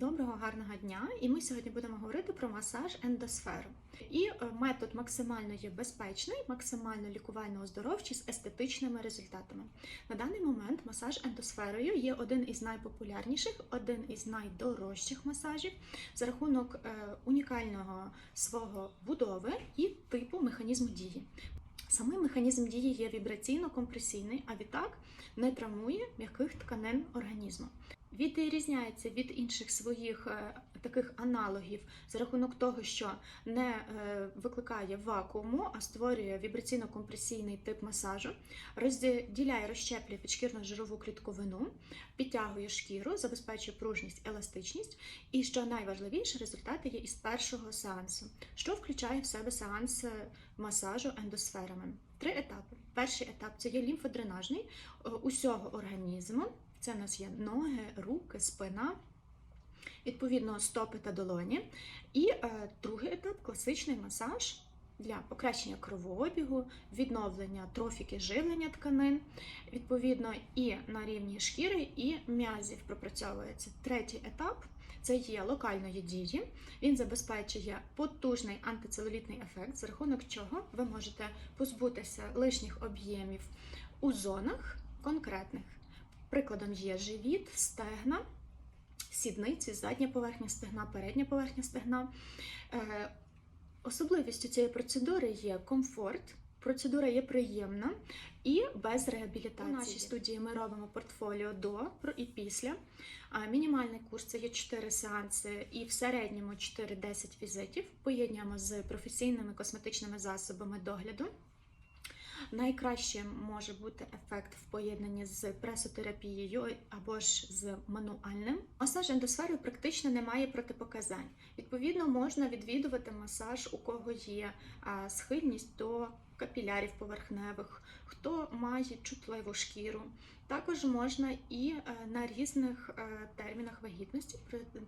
Доброго гарного дня! І ми сьогодні будемо говорити про масаж ендосферу. І е, метод максимально є безпечний, максимально лікувально-оздоровчий з естетичними результатами. На даний момент масаж ендосферою є один із найпопулярніших, один із найдорожчих масажів за рахунок е, унікального свого будови і типу механізму дії. Самий механізм дії є вібраційно-компресійний, а відтак не травмує м'яких тканин організму. Відрізняється від інших своїх е, таких аналогів за рахунок того, що не е, викликає вакууму, а створює вібраційно-компресійний тип масажу, розділяє, розщеплює підшкірно-жирову клітковину, підтягує шкіру, забезпечує пружність, еластичність. І що найважливіше, результати є із першого сеансу, що включає в себе сеанс е, масажу ендосферами. Три етапи. Перший етап це є лімфодренажний е, усього організму. Це в нас є ноги, руки, спина, відповідно, стопи та долоні. І е, другий етап класичний масаж для покращення кровообігу, відновлення трофіки живлення тканин, відповідно, і на рівні шкіри, і м'язів пропрацьовується. Третій етап. Це є локальної дії. Він забезпечує потужний антицелулітний ефект, за рахунок чого ви можете позбутися лишніх об'ємів у зонах конкретних. Прикладом є живіт, стегна, сідниці, задня поверхня стегна, передня поверхня стегна. Е, Особливістю цієї процедури є комфорт. Процедура є приємна і без реабілітації. У нашій студії ми робимо портфоліо до і після. Мінімальний курс це є 4 сеанси і в середньому 4-10 візитів. Поєднуємо з професійними косметичними засобами догляду. Найкраще може бути ефект в поєднанні з пресотерапією або ж з мануальним. Масаж ендосфери практично не має протипоказань. Відповідно, можна відвідувати масаж, у кого є схильність до капілярів поверхневих, хто має чутливу шкіру. Також можна і е, на різних е, термінах вагітності.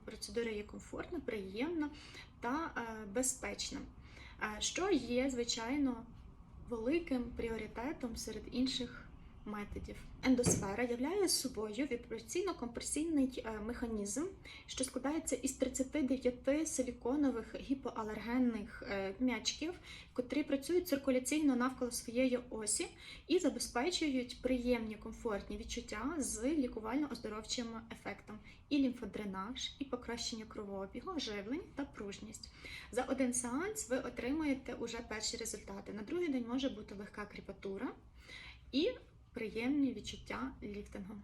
Процедура є комфортна, приємна та е, безпечна. Що є, звичайно, великим пріоритетом серед інших методів. Ендосфера являє собою вібраційно-компресійний е, механізм, що складається із 39 силіконових гіпоалергенних е, м'ячків, котрі працюють циркуляційно навколо своєї осі і забезпечують приємні комфортні відчуття з лікувально-оздоровчим ефектом, і лімфодренаж, і покращення кровообігу, живлень та пружність. За один сеанс ви отримуєте уже перші результати. На другий день може бути легка кріпатура і приємні відчуття ліфтингу.